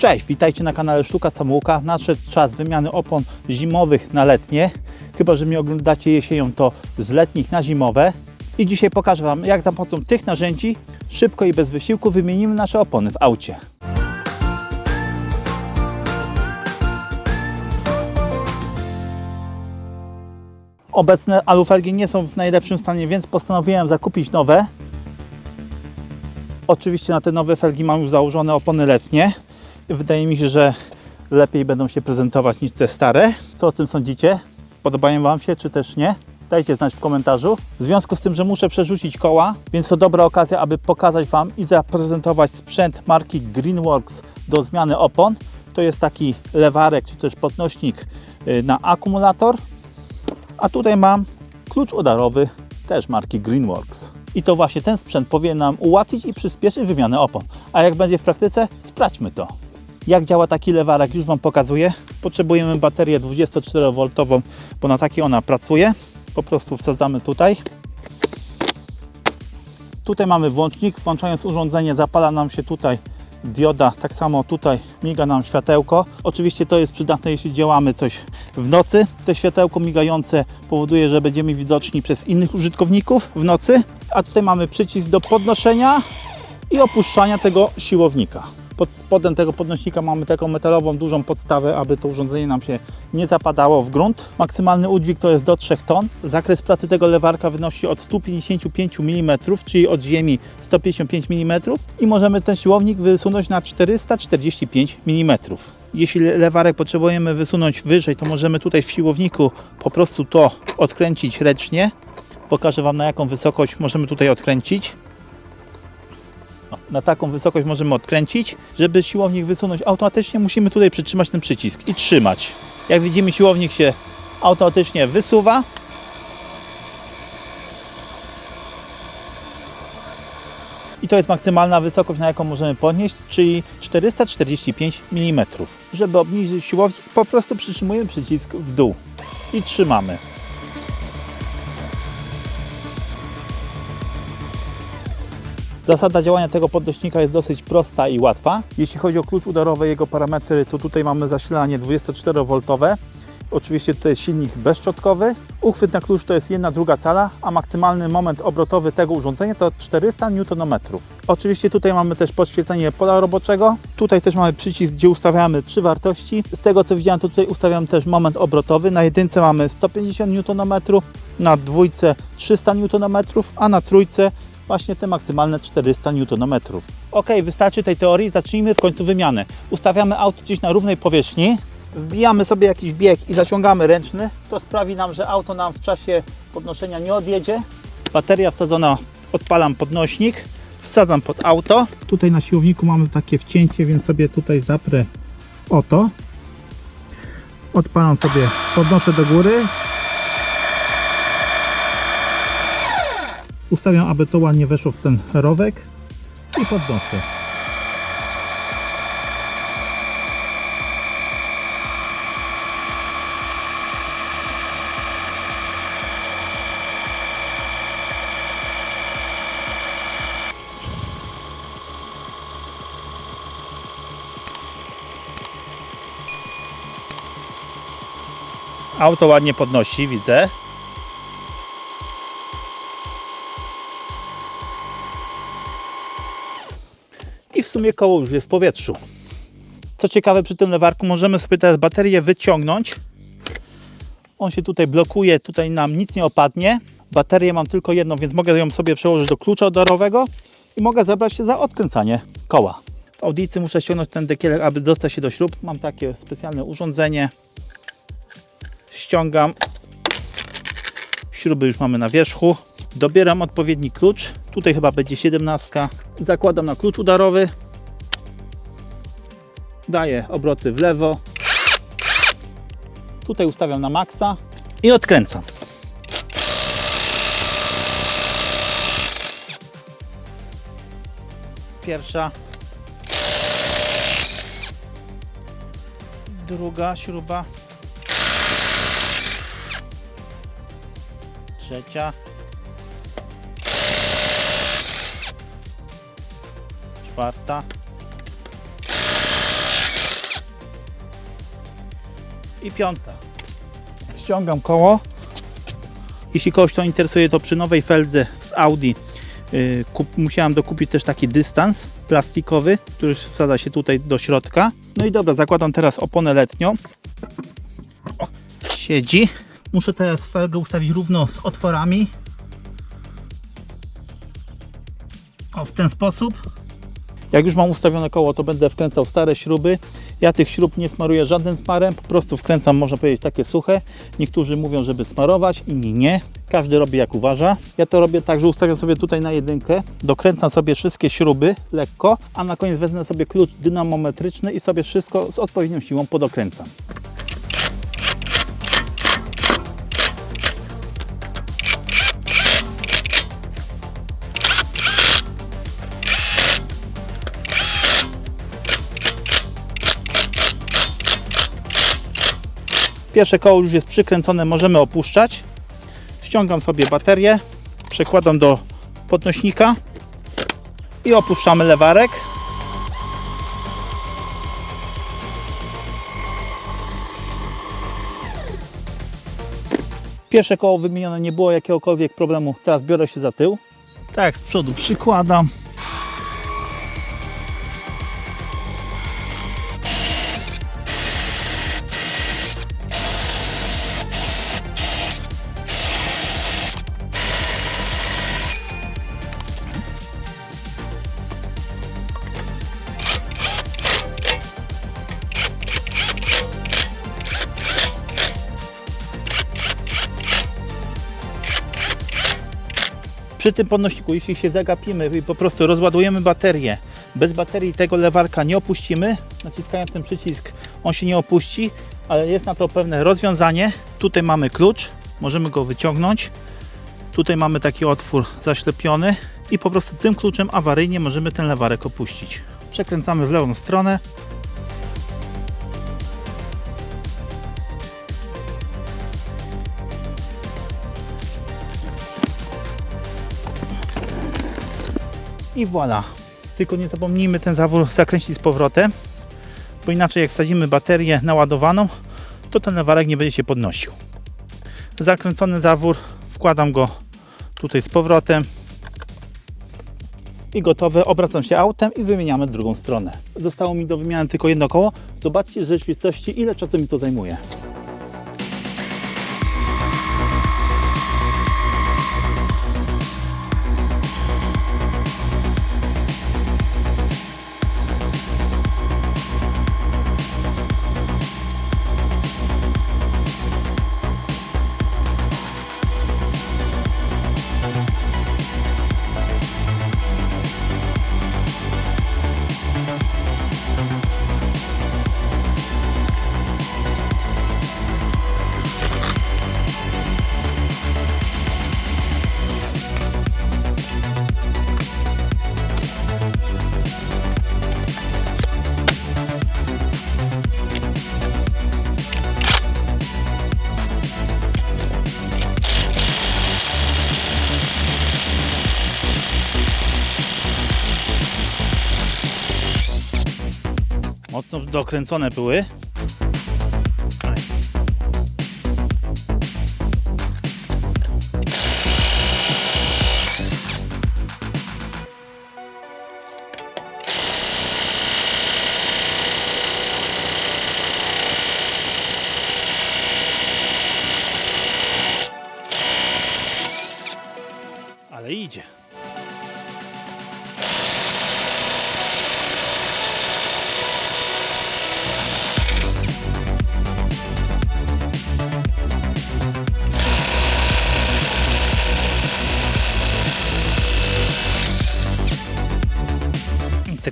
Cześć, witajcie na kanale Sztuka Samołuka. Nadszedł czas wymiany opon zimowych na letnie. Chyba, że mnie oglądacie jesienią, to z letnich na zimowe. I dzisiaj pokażę Wam, jak za pomocą tych narzędzi szybko i bez wysiłku wymienimy nasze opony w aucie. Obecne alufelgi nie są w najlepszym stanie, więc postanowiłem zakupić nowe. Oczywiście na te nowe felgi mam już założone opony letnie. Wydaje mi się, że lepiej będą się prezentować niż te stare. Co o tym sądzicie? Podobają Wam się, czy też nie? Dajcie znać w komentarzu. W związku z tym, że muszę przerzucić koła, więc to dobra okazja, aby pokazać Wam i zaprezentować sprzęt marki Greenworks do zmiany opon. To jest taki lewarek, czy też podnośnik y, na akumulator. A tutaj mam klucz udarowy też marki Greenworks. I to właśnie ten sprzęt powinien nam ułatwić i przyspieszyć wymianę opon. A jak będzie w praktyce? Sprawdźmy to. Jak działa taki lewarek już Wam pokazuję. Potrzebujemy baterię 24V, bo na takiej ona pracuje. Po prostu wsadzamy tutaj. Tutaj mamy włącznik. Włączając urządzenie zapala nam się tutaj dioda. Tak samo tutaj miga nam światełko. Oczywiście to jest przydatne, jeśli działamy coś w nocy. To światełko migające powoduje, że będziemy widoczni przez innych użytkowników w nocy. A tutaj mamy przycisk do podnoszenia i opuszczania tego siłownika. Pod spodem tego podnośnika mamy taką metalową, dużą podstawę, aby to urządzenie nam się nie zapadało w grunt. Maksymalny udźwig to jest do 3 ton. Zakres pracy tego lewarka wynosi od 155 mm, czyli od ziemi 155 mm i możemy ten siłownik wysunąć na 445 mm. Jeśli lewarek potrzebujemy wysunąć wyżej, to możemy tutaj w siłowniku po prostu to odkręcić ręcznie. Pokażę Wam na jaką wysokość możemy tutaj odkręcić. Na taką wysokość możemy odkręcić. Żeby siłownik wysunąć automatycznie, musimy tutaj przytrzymać ten przycisk i trzymać. Jak widzimy, siłownik się automatycznie wysuwa. I to jest maksymalna wysokość, na jaką możemy podnieść, czyli 445 mm. Żeby obniżyć siłownik, po prostu przytrzymujemy przycisk w dół i trzymamy. Zasada działania tego podnośnika jest dosyć prosta i łatwa. Jeśli chodzi o klucz udarowy, jego parametry, to tutaj mamy zasilanie 24V. Oczywiście to jest silnik bezszczotkowy. Uchwyt na klucz to jest 1 druga cala, a maksymalny moment obrotowy tego urządzenia to 400 Nm. Oczywiście tutaj mamy też podświetlenie pola roboczego. Tutaj też mamy przycisk, gdzie ustawiamy trzy wartości. Z tego co widziałem, to tutaj ustawiam też moment obrotowy. Na jedynce mamy 150 Nm, na dwójce 300 Nm, a na trójce właśnie te maksymalne 400 Nm. Ok, wystarczy tej teorii, zacznijmy w końcu wymianę. Ustawiamy auto gdzieś na równej powierzchni, wbijamy sobie jakiś bieg i zaciągamy ręczny. To sprawi nam, że auto nam w czasie podnoszenia nie odjedzie. Bateria wsadzona, odpalam podnośnik, wsadzam pod auto. Tutaj na siłowniku mamy takie wcięcie, więc sobie tutaj zaprę o to. Odpalam sobie, podnoszę do góry, Ustawiam, aby to ładnie weszło w ten rowek i podnoszę. Auto ładnie podnosi, widzę. I w sumie koło już jest w powietrzu. Co ciekawe, przy tym lewarku możemy sobie teraz baterię wyciągnąć. On się tutaj blokuje, tutaj nam nic nie opadnie. Baterię mam tylko jedną, więc mogę ją sobie przełożyć do klucza odorowego i mogę zabrać się za odkręcanie koła. W audycji muszę ściągnąć ten dekielek, aby dostać się do śrub. Mam takie specjalne urządzenie. Ściągam. Śruby już mamy na wierzchu. Dobieram odpowiedni klucz. Tutaj chyba będzie 17. Zakładam na klucz udarowy. Daję obroty w lewo. Tutaj ustawiam na maksa i odkręcam. Pierwsza. Druga śruba. Trzecia. czwarta, I piąta. Ściągam koło. Jeśli kogoś to interesuje, to przy nowej feldze z Audi yy, musiałem dokupić też taki dystans plastikowy, który wsadza się tutaj do środka. No i dobra, zakładam teraz oponę letnią. O, siedzi. Muszę teraz felgę ustawić równo z otworami. O, w ten sposób. Jak już mam ustawione koło, to będę wkręcał stare śruby. Ja tych śrub nie smaruję żadnym smarem, po prostu wkręcam, można powiedzieć, takie suche. Niektórzy mówią, żeby smarować, inni nie. Każdy robi jak uważa. Ja to robię tak, że ustawiam sobie tutaj na jedynkę, dokręcam sobie wszystkie śruby lekko, a na koniec wezmę sobie klucz dynamometryczny i sobie wszystko z odpowiednią siłą podokręcam. Pierwsze koło już jest przykręcone, możemy opuszczać. Ściągam sobie baterię, przekładam do podnośnika i opuszczamy lewarek. Pierwsze koło wymienione, nie było jakiegokolwiek problemu. Teraz biorę się za tył. Tak, z przodu przykładam. Przy tym podnośniku, jeśli się zagapimy i po prostu rozładujemy baterię, bez baterii tego lewarka nie opuścimy, naciskając ten przycisk on się nie opuści, ale jest na to pewne rozwiązanie. Tutaj mamy klucz, możemy go wyciągnąć. Tutaj mamy taki otwór zaślepiony i po prostu tym kluczem awaryjnie możemy ten lewarek opuścić. Przekręcamy w lewą stronę. I voilà. Tylko nie zapomnijmy ten zawór zakręcić z powrotem, bo inaczej jak wsadzimy baterię naładowaną, to ten lewarek nie będzie się podnosił. Zakręcony zawór, wkładam go tutaj z powrotem i gotowe. Obracam się autem i wymieniamy drugą stronę. Zostało mi do wymiany tylko jedno koło. Zobaczcie w rzeczywistości ile czasu mi to zajmuje. Mocno dokręcone były.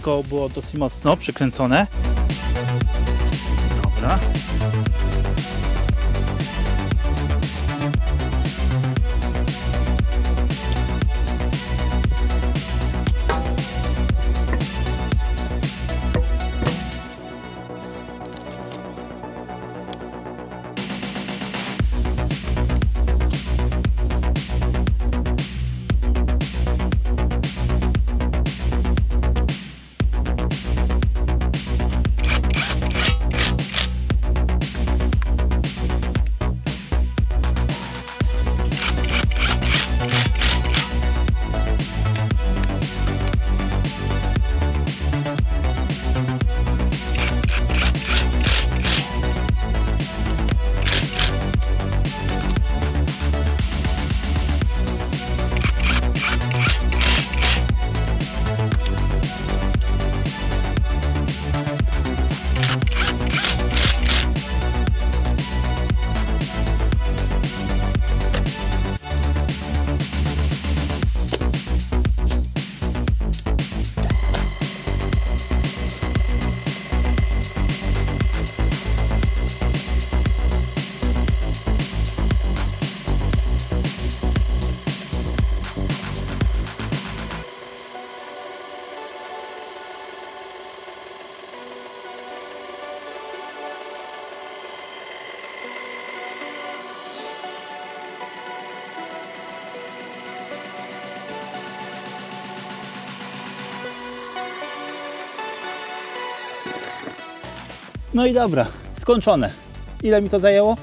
Koło było dosyć mocno przykręcone. Dobra. No i dobra, skończone. Ile mi to zajęło?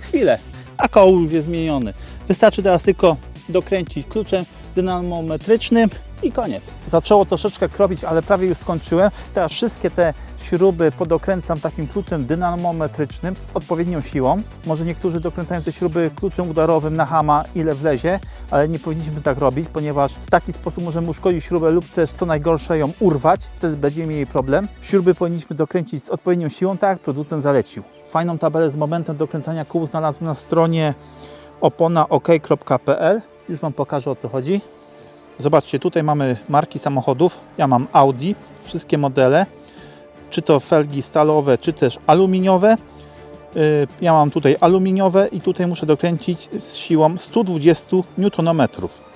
Chwilę. A koło już jest zmieniony. Wystarczy teraz tylko dokręcić kluczem dynamometrycznym i koniec. Zaczęło troszeczkę krowić, ale prawie już skończyłem. Teraz wszystkie te śruby podokręcam takim kluczem dynamometrycznym z odpowiednią siłą. Może niektórzy dokręcają te śruby kluczem udarowym na hama, ile wlezie, ale nie powinniśmy tak robić, ponieważ w taki sposób możemy uszkodzić śrubę lub też co najgorsze ją urwać, wtedy będziemy mieli problem. Śruby powinniśmy dokręcić z odpowiednią siłą, tak jak producent zalecił. Fajną tabelę z momentem dokręcania kół znalazłem na stronie oponaok.pl. Już Wam pokażę o co chodzi. Zobaczcie, tutaj mamy marki samochodów. Ja mam Audi, wszystkie modele, czy to felgi stalowe, czy też aluminiowe. Yy, Ja mam tutaj aluminiowe i tutaj muszę dokręcić z siłą 120 Nm.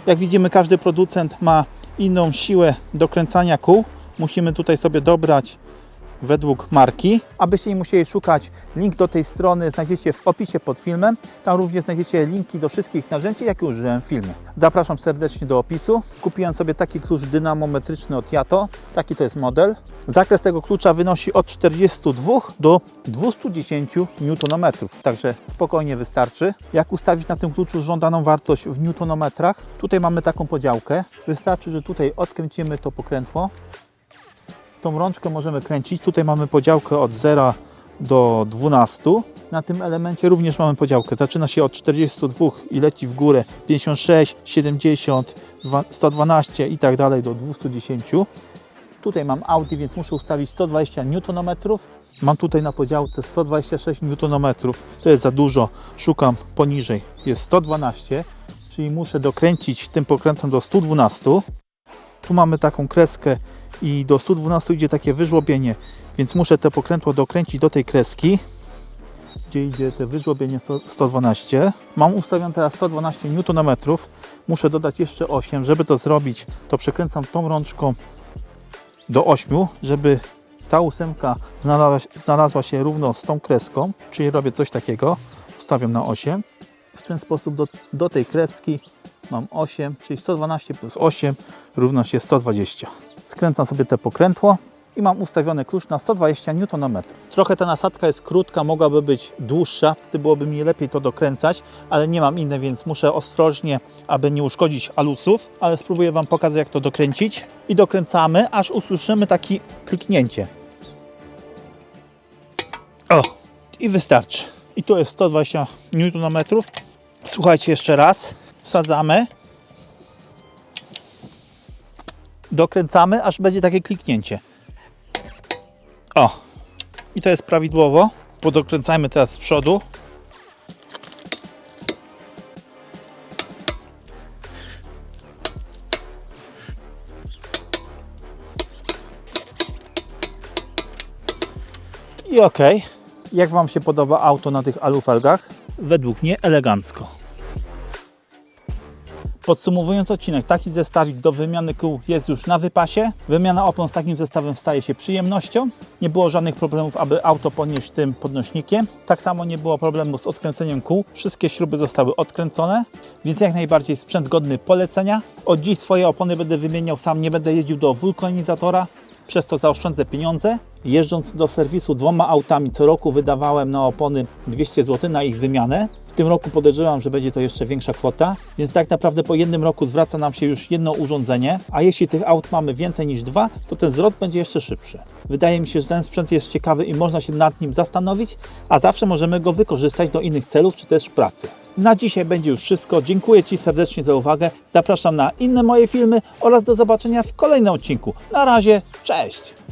Jak widzimy, każdy producent ma inną siłę dokręcania kół. Musimy tutaj sobie dobrać według marki. Abyście nie musieli szukać, link do tej strony znajdziecie w opisie pod filmem. Tam również znajdziecie linki do wszystkich narzędzi, jakie użyłem w filmie. Zapraszam serdecznie do opisu. Kupiłem sobie taki klucz dynamometryczny od Yato. Taki to jest model. Zakres tego klucza wynosi od 42 do 210 Nm, także spokojnie wystarczy. Jak ustawić na tym kluczu żądaną wartość w newtonometrach? Tutaj mamy taką podziałkę. Wystarczy, że tutaj odkręcimy to pokrętło tą rączkę możemy kręcić. Tutaj mamy podziałkę od 0 do 12. Na tym elemencie również mamy podziałkę. Zaczyna się od 42 i leci w górę 56, 70, dwa- 112 i tak dalej do 210. Tutaj mam Audi, więc muszę ustawić 120 Nm. Mam tutaj na podziałce 126 Nm. To jest za dużo. Szukam poniżej. Jest 112, czyli muszę dokręcić tym pokrętem do 112. Tu mamy taką kreskę i do 112 idzie takie wyżłobienie, więc muszę te pokrętło dokręcić do tej kreski, gdzie idzie te wyżłobienie 100 112. Mam ustawione teraz 112 Nm, muszę dodać jeszcze 8. Żeby to zrobić, to przekręcam tą rączką do 8, żeby ta ósemka znalazła, znalazła się równo z tą kreską, czyli robię coś takiego, ustawiam na 8. W ten sposób do, do tej kreski mam 8, czyli 112 plus 8 równa się 120. Skręcam sobie te pokrętło i mam ustawiony klucz na 120 Nm. Trochę ta nasadka jest krótka, mogłaby być dłuższa, wtedy byłoby mi lepiej to dokręcać, ale nie mam innej, więc muszę ostrożnie, aby nie uszkodzić alusów, ale spróbuję Wam pokazać jak to dokręcić. I dokręcamy, aż usłyszymy takie kliknięcie. O, i wystarczy. I tu jest 120 Nm. Słuchajcie jeszcze raz. Wsadzamy. Dokręcamy, aż będzie takie kliknięcie. O, i to jest prawidłowo. Podokręcajmy teraz z przodu. I ok. Jak Wam się podoba auto na tych alufelgach? Według mnie elegancko. Podsumowując odcinek, taki zestawik do wymiany kół jest już na wypasie. Wymiana opon z takim zestawem staje się przyjemnością. Nie było żadnych problemów, aby auto podnieść tym podnośnikiem. Tak samo nie było problemu z odkręceniem kół. Wszystkie śruby zostały odkręcone, więc jak najbardziej sprzęt godny polecenia. Od dziś swoje opony będę wymieniał sam, nie będę jeździł do wulkanizatora przez co zaoszczędzę pieniądze. Jeżdżąc do serwisu dwoma autami co roku wydawałem na opony 200 zł na ich wymianę. W tym roku podejrzewam, że będzie to jeszcze większa kwota, więc tak naprawdę po jednym roku zwraca nam się już jedno urządzenie, a jeśli tych aut mamy więcej niż dwa, to ten zwrot będzie jeszcze szybszy. Wydaje mi się, że ten sprzęt jest ciekawy i można się nad nim zastanowić, a zawsze możemy go wykorzystać do innych celów czy też pracy. Na dzisiaj będzie już wszystko. Dziękuję Ci serdecznie za uwagę. Zapraszam na inne moje filmy oraz do zobaczenia w kolejnym odcinku. Na razie, cześć!